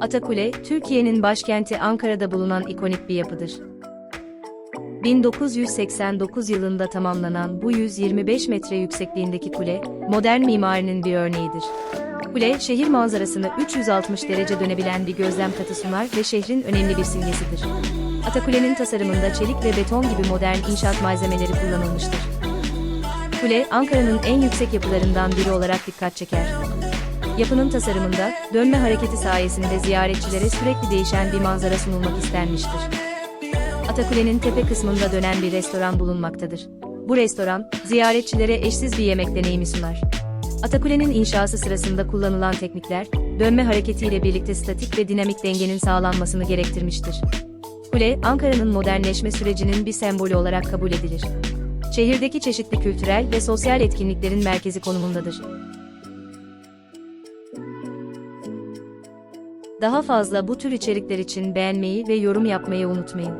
Atakule, Türkiye'nin başkenti Ankara'da bulunan ikonik bir yapıdır. 1989 yılında tamamlanan bu 125 metre yüksekliğindeki kule, modern mimarinin bir örneğidir. Kule, şehir manzarasını 360 derece dönebilen bir gözlem katı sunar ve şehrin önemli bir simgesidir. Atakule'nin tasarımında çelik ve beton gibi modern inşaat malzemeleri kullanılmıştır. Kule, Ankara'nın en yüksek yapılarından biri olarak dikkat çeker. Yapının tasarımında, dönme hareketi sayesinde ziyaretçilere sürekli değişen bir manzara sunulmak istenmiştir. Atakule'nin tepe kısmında dönen bir restoran bulunmaktadır. Bu restoran, ziyaretçilere eşsiz bir yemek deneyimi sunar. Atakule'nin inşası sırasında kullanılan teknikler, dönme hareketiyle birlikte statik ve dinamik dengenin sağlanmasını gerektirmiştir. Kule, Ankara'nın modernleşme sürecinin bir sembolü olarak kabul edilir. Şehirdeki çeşitli kültürel ve sosyal etkinliklerin merkezi konumundadır. Daha fazla bu tür içerikler için beğenmeyi ve yorum yapmayı unutmayın.